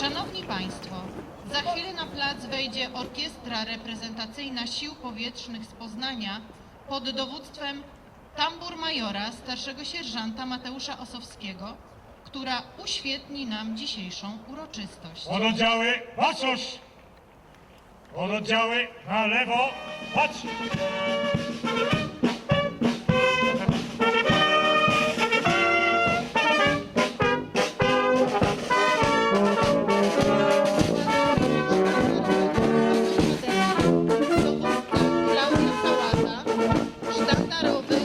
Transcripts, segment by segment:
Szanowni Państwo, za chwilę na plac wejdzie orkiestra reprezentacyjna Sił Powietrznych z Poznania pod dowództwem tambur majora, starszego sierżanta Mateusza Osowskiego, która uświetni nam dzisiejszą uroczystość. Oddziały, patrz! Oddziały na lewo, patrz! люби,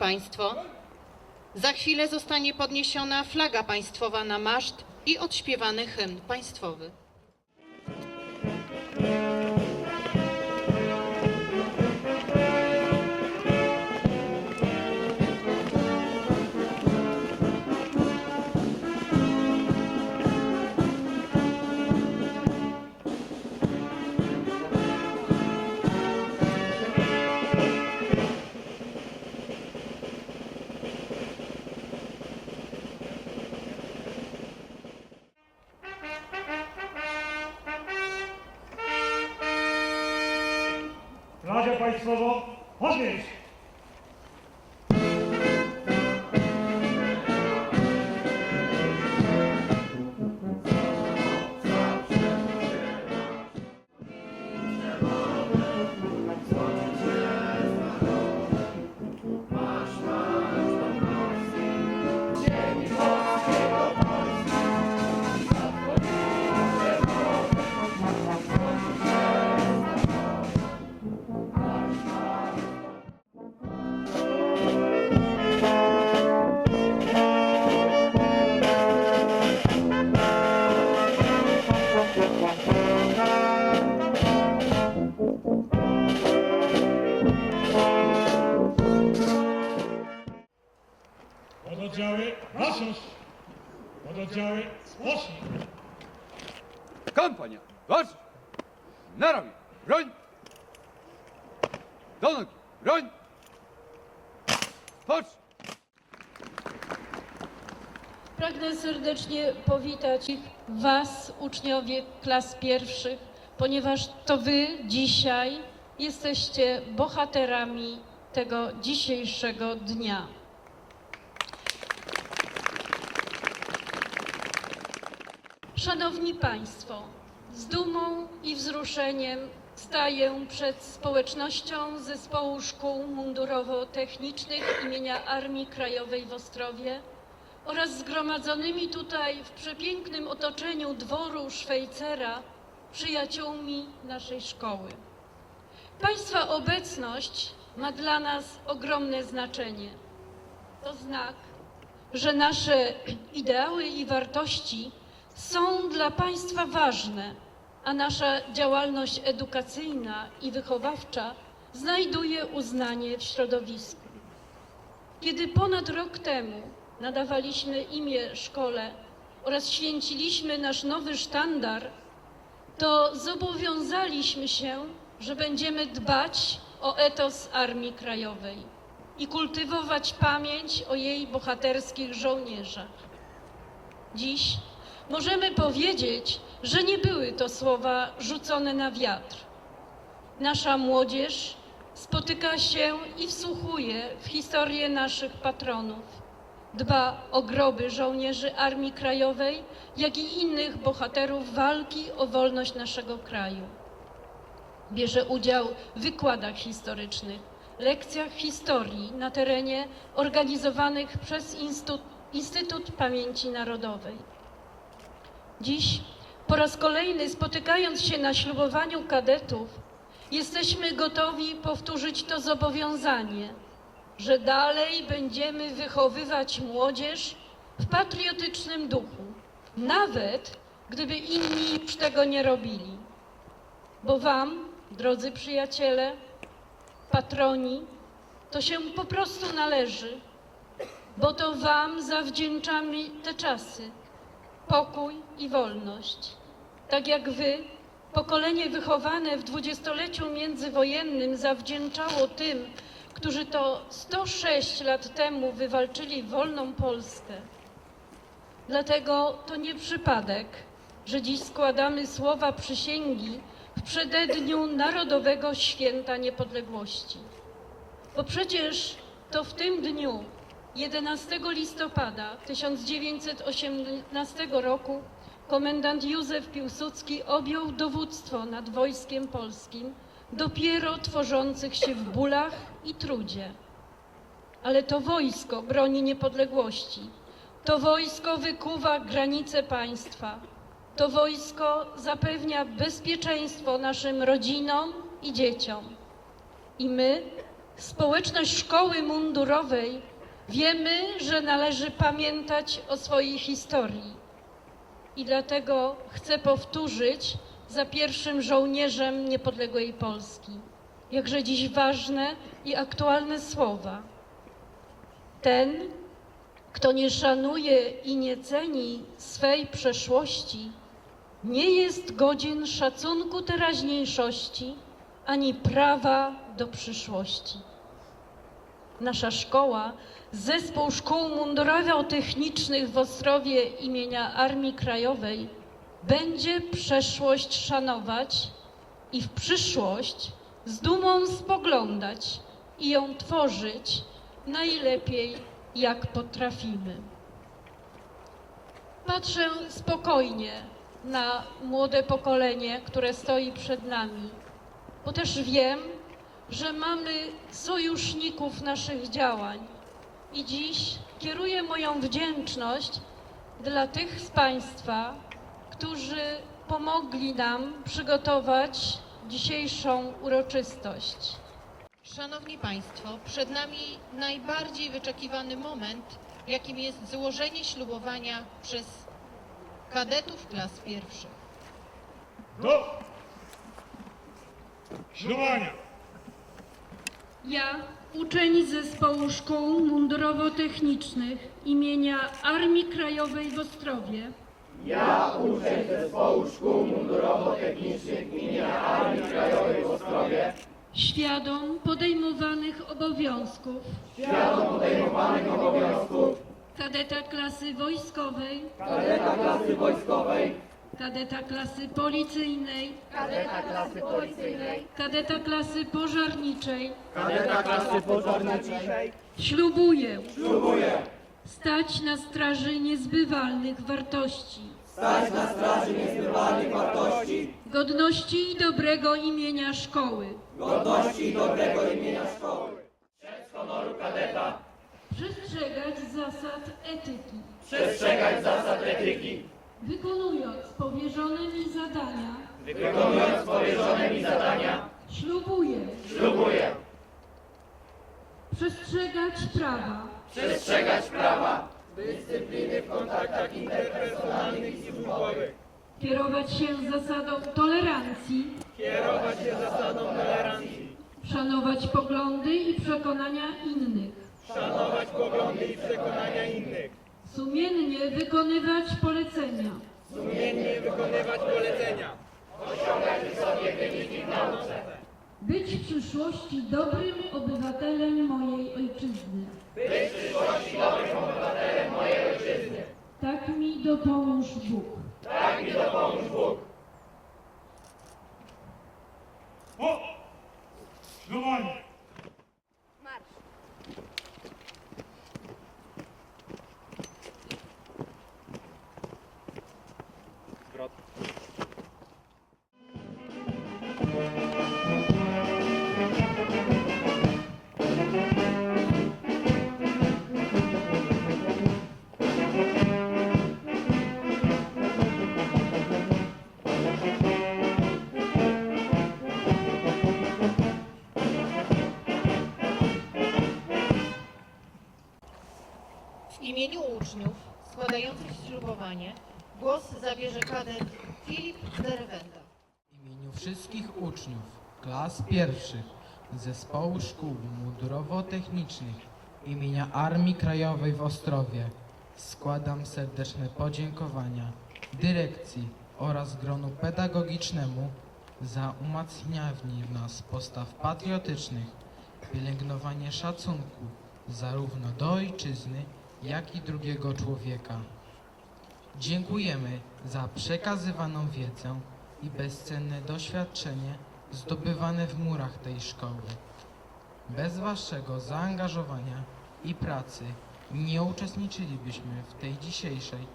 Państwo, za chwilę zostanie podniesiona flaga państwowa na maszt i odśpiewany hymn państwowy. Pragnę serdecznie powitać Was, uczniowie klas pierwszych, ponieważ to Wy dzisiaj jesteście bohaterami tego dzisiejszego dnia. Szanowni Państwo, z dumą i wzruszeniem staję przed społecznością Zespołu Szkół Mundurowo-Technicznych imienia Armii Krajowej w Ostrowie oraz zgromadzonymi tutaj w przepięknym otoczeniu dworu Szwajcera przyjaciółmi naszej szkoły. Państwa obecność ma dla nas ogromne znaczenie. To znak, że nasze ideały i wartości są dla Państwa ważne, a nasza działalność edukacyjna i wychowawcza znajduje uznanie w środowisku. Kiedy ponad rok temu nadawaliśmy imię szkole oraz święciliśmy nasz nowy sztandar, to zobowiązaliśmy się, że będziemy dbać o etos Armii Krajowej i kultywować pamięć o jej bohaterskich żołnierzach. Dziś możemy powiedzieć, że nie były to słowa rzucone na wiatr. Nasza młodzież spotyka się i wsłuchuje w historię naszych patronów. Dba o groby żołnierzy Armii Krajowej, jak i innych bohaterów walki o wolność naszego kraju. Bierze udział w wykładach historycznych, lekcjach historii na terenie organizowanych przez Instytut, Instytut Pamięci Narodowej. Dziś po raz kolejny spotykając się na ślubowaniu kadetów, jesteśmy gotowi powtórzyć to zobowiązanie, że dalej będziemy wychowywać młodzież w patriotycznym duchu, nawet gdyby inni już tego nie robili. Bo Wam, drodzy przyjaciele, patroni, to się po prostu należy, bo to Wam zawdzięczamy te czasy, pokój i wolność. Tak jak Wy, pokolenie wychowane w dwudziestoleciu międzywojennym zawdzięczało tym, którzy to 106 lat temu wywalczyli wolną Polskę. Dlatego to nie przypadek, że dziś składamy słowa przysięgi w przededniu Narodowego Święta Niepodległości. Bo przecież to w tym dniu, 11 listopada 1918 roku, komendant Józef Piłsudski objął dowództwo nad wojskiem polskim, dopiero tworzących się w bólach i trudzie. Ale to wojsko broni niepodległości. To wojsko wykuwa granice państwa. To wojsko zapewnia bezpieczeństwo naszym rodzinom i dzieciom. I my, społeczność szkoły mundurowej, wiemy, że należy pamiętać o swojej historii. I dlatego chcę powtórzyć za pierwszym żołnierzem niepodległej Polski. Jakże dziś ważne i aktualne słowa. Ten, kto nie szanuje i nie ceni swej przeszłości, nie jest godzien szacunku teraźniejszości ani prawa do przyszłości. Nasza szkoła, Zespół Szkół Mundurowo-Technicznych w Ostrowie imienia Armii Krajowej będzie przeszłość szanować i w przyszłość z dumą spoglądać i ją tworzyć najlepiej jak potrafimy. Patrzę spokojnie na młode pokolenie, które stoi przed nami, bo też wiem, że mamy sojuszników naszych działań. I dziś kieruję moją wdzięczność dla tych z Państwa, którzy pomogli nam przygotować dzisiejszą uroczystość. Szanowni Państwo, przed nami najbardziej wyczekiwany moment, jakim jest złożenie ślubowania przez kadetów klas pierwszych. Do ślubowania. Ja, uczeń Zespołu Szkół Mundurowo-Technicznych imienia Armii Krajowej w Ostrowie. Ja, uczeń Zespołu Szkół Mundurowo-Technicznych imienia Armii Krajowej w Ostrowie. Świadom podejmowanych obowiązków. Świadom podejmowanych obowiązków. Kadeta klasy wojskowej. Kadeta klasy wojskowej. Kadeta klasy policyjnej. Kadeta klasy pożarniczej. Kadeta klasy pożarniczej. Ślubuję. Ślubuję. Stać na straży niezbywalnych wartości. Stać na straży niezbywalnych wartości. Godności i dobrego imienia szkoły. Godności i dobrego imienia szkoły. Przez honoru kadeta. Przestrzegać zasad etyki. Przestrzegać zasad etyki. Wykonując powierzone mi zadania. Wykonując powierzone mi zadania. Ślubuję. Ślubuję. Przestrzegać prawa. Przestrzegać prawa. Dyscypliny w kontaktach interpersonalnych i służbowych. Kierować się zasadą tolerancji. Kierować się zasadą tolerancji. Szanować poglądy i przekonania innych. Szanować poglądy i przekonania innych. Sumiennie wykonywać polecenia. Być w przyszłości dobrym obywatelem mojej ojczyzny. Być w przyszłości dobrym obywatelem mojej ojczyzny. Tak mi dopomóż Bóg. O ślubowanie. Ślubowanie głos zabierze kadet Filip Derwenda. W imieniu wszystkich uczniów klas pierwszych Zespołu Szkół Mundurowo-Technicznych imienia Armii Krajowej w Ostrowie składam serdeczne podziękowania dyrekcji oraz gronu pedagogicznemu za umacnianie w nas postaw patriotycznych, pielęgnowanie szacunku zarówno do ojczyzny, jak i drugiego człowieka. Dziękujemy za przekazywaną wiedzę i bezcenne doświadczenie zdobywane w murach tej szkoły. Bez Waszego zaangażowania i pracy nie uczestniczylibyśmy w tej dzisiejszej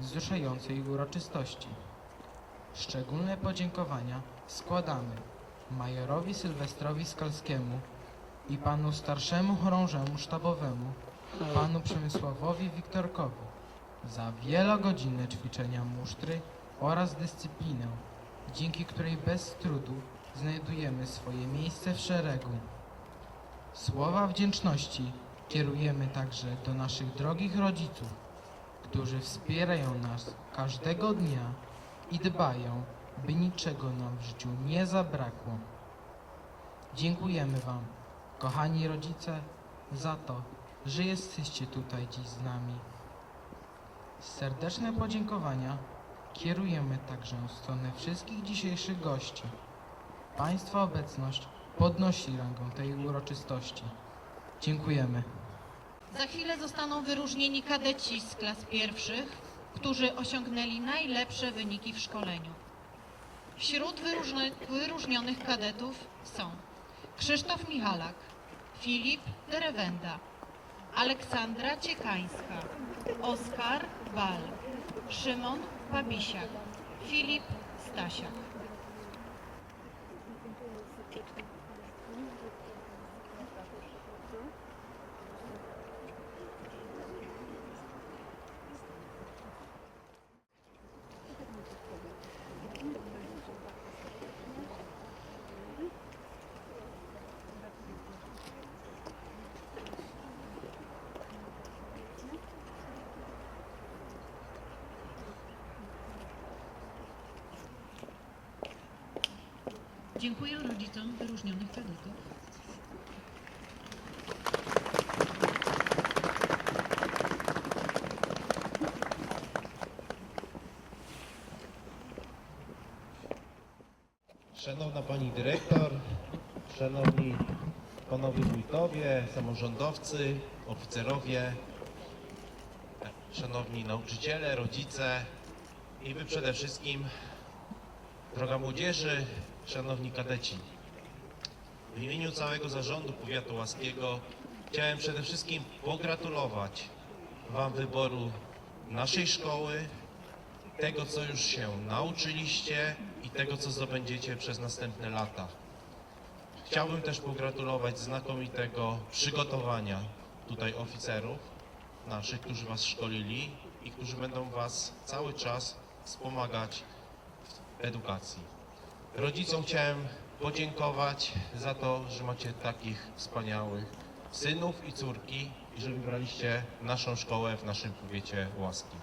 wzruszającej uroczystości. Szczególne podziękowania składamy majorowi Sylwestrowi Skalskiemu i panu starszemu chorążemu sztabowemu, panu Przemysławowi Wiktorkowi za wielogodzinne ćwiczenia musztry oraz dyscyplinę, dzięki której bez trudu znajdujemy swoje miejsce w szeregu. Słowa wdzięczności kierujemy także do naszych drogich rodziców, którzy wspierają nas każdego dnia i dbają, by niczego nam w życiu nie zabrakło. Dziękujemy Wam, kochani rodzice, za to, że jesteście tutaj dziś z nami. Serdeczne podziękowania kierujemy także w stronę wszystkich dzisiejszych gości. Państwa obecność podnosi rangę tej uroczystości. Dziękujemy. Za chwilę zostaną wyróżnieni kadeci z klas pierwszych, którzy osiągnęli najlepsze wyniki w szkoleniu. Wśród wyróżne, wyróżnionych kadetów są Krzysztof Michalak, Filip Derewenda, Aleksandra Ciekańska, Oskar Bal, Szymon Babisiak, Filip Stasiak. Dziękuję rodzicom wyróżnionych kadetów. Szanowna Pani Dyrektor, Szanowni Panowie Wójtowie, samorządowcy, oficerowie, Szanowni nauczyciele, rodzice i Wy przede wszystkim, droga młodzieży, Szanowni kadeci. W imieniu całego zarządu Powiatu Łaskiego chciałem przede wszystkim pogratulować Wam wyboru naszej szkoły, tego, co już się nauczyliście i tego, co zdobędziecie przez następne lata. Chciałbym też pogratulować znakomitego przygotowania tutaj oficerów naszych, którzy Was szkolili i którzy będą Was cały czas wspomagać w edukacji. Rodzicom chciałem podziękować za to, że macie takich wspaniałych synów i córki i że wybraliście naszą szkołę w naszym powiecie łaskim.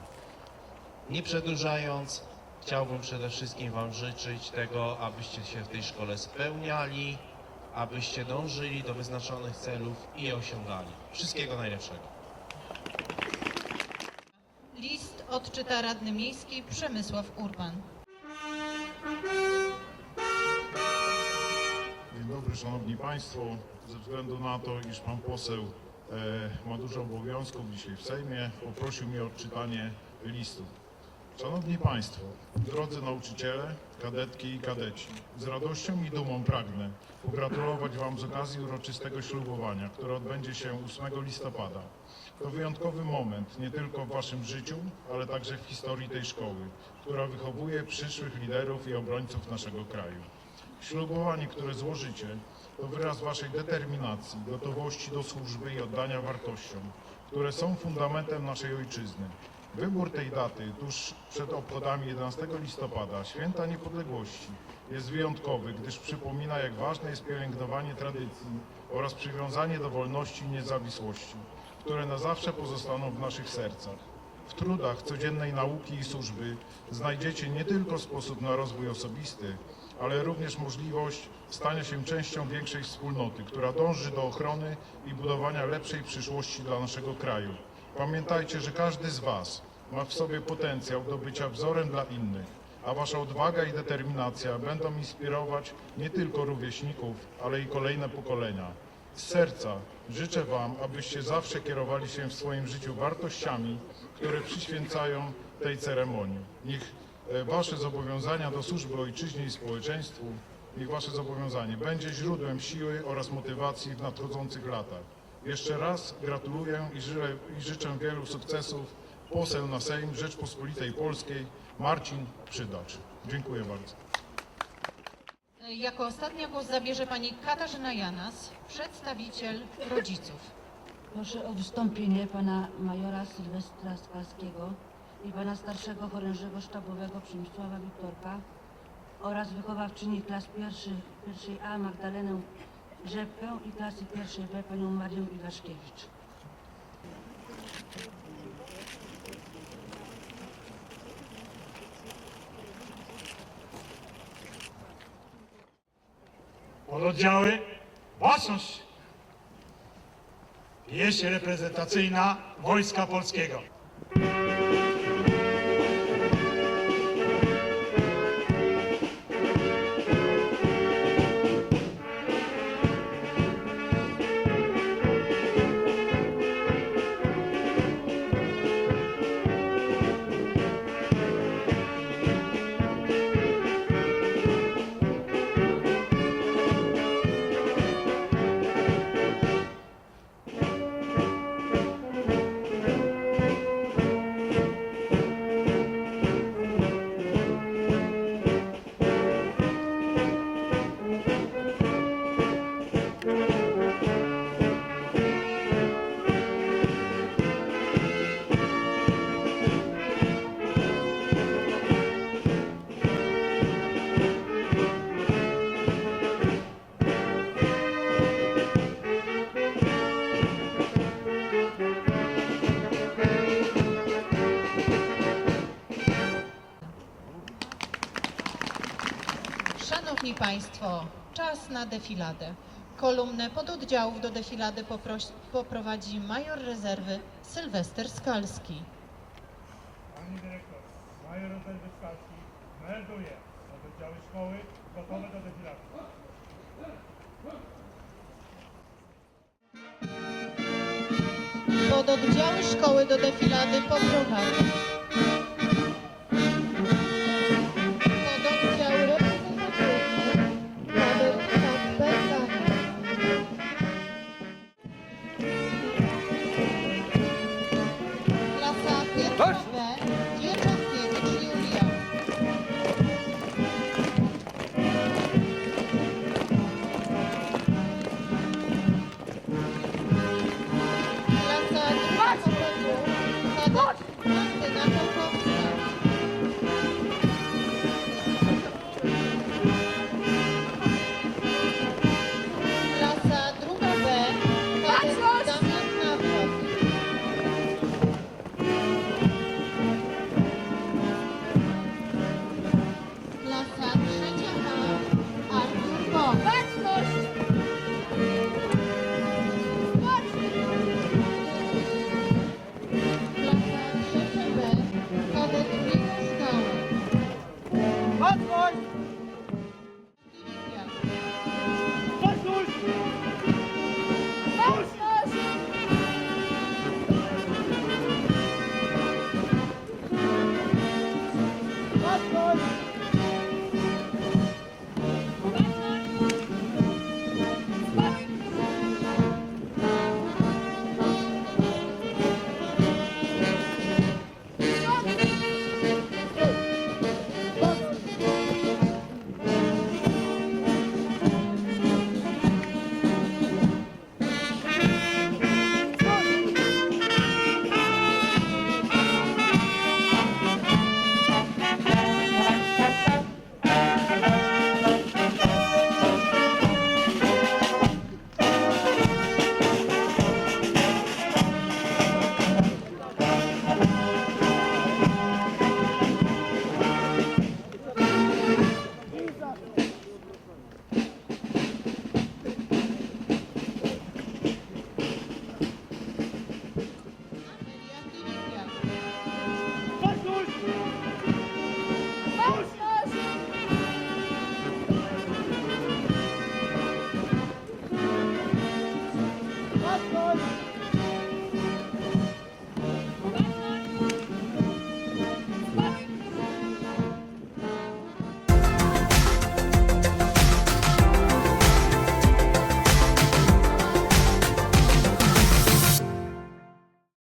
Nie przedłużając, chciałbym przede wszystkim Wam życzyć tego, abyście się w tej szkole spełniali, abyście dążyli do wyznaczonych celów i je osiągali. Wszystkiego najlepszego. List odczyta radny miejski Przemysław Urban. Dobry Szanowni Państwo. Ze względu na to, iż Pan poseł e, ma dużo obowiązków dzisiaj w Sejmie, poprosił mnie o odczytanie listu. Szanowni Państwo, drodzy nauczyciele, kadetki i kadeci, z radością i dumą pragnę pogratulować Wam z okazji uroczystego ślubowania, które odbędzie się 8 listopada. To wyjątkowy moment nie tylko w Waszym życiu, ale także w historii tej szkoły, która wychowuje przyszłych liderów i obrońców naszego kraju. Ślubowanie, które złożycie, to wyraz Waszej determinacji, gotowości do służby i oddania wartościom, które są fundamentem naszej ojczyzny. Wybór tej daty tuż przed obchodami 11 listopada, Święta Niepodległości, jest wyjątkowy, gdyż przypomina, jak ważne jest pielęgnowanie tradycji oraz przywiązanie do wolności i niezawisłości, które na zawsze pozostaną w naszych sercach. w trudach codziennej nauki i służby znajdziecie nie tylko sposób na rozwój osobisty, ale również możliwość stania się częścią większej wspólnoty, która dąży do ochrony i budowania lepszej przyszłości dla naszego kraju. Pamiętajcie, że każdy z Was ma w sobie potencjał do bycia wzorem dla innych, a Wasza odwaga i determinacja będą inspirować nie tylko rówieśników, ale i kolejne pokolenia. Z serca życzę Wam, abyście zawsze kierowali się w swoim życiu wartościami, które przyświęcają tej ceremonii. Niech Wasze zobowiązania do służby ojczyźnie i społeczeństwu, niech Wasze zobowiązanie będzie źródłem siły oraz motywacji w nadchodzących latach. Jeszcze raz gratuluję i życzę, i życzę wielu sukcesów. Poseł na Sejm Rzeczpospolitej Polskiej Marcin Przydacz. Dziękuję bardzo. Jako ostatnia głos zabierze pani Katarzyna Janas, przedstawiciel rodziców. Proszę o wystąpienie pana majora Sylwestra Skalskiego i pana starszego chorężego sztabowego Przemysława Wiktorka oraz wychowawczyni klas pierwszych, pierwszej A Magdalenę Rzepkę i klasy pierwszej B panią Marię Iwaszkiewicz. Pododdziały, baczność! Pieśń reprezentacyjna Wojska Polskiego. Państwo, czas na defiladę. Kolumnę pododdziałów do defilady poprowadzi major rezerwy Sylwester Skalski. Pani dyrektor, major rezerwy Skalski melduje oddziały szkoły gotowe do defilady. Pododdziały szkoły do defilady poprowadzi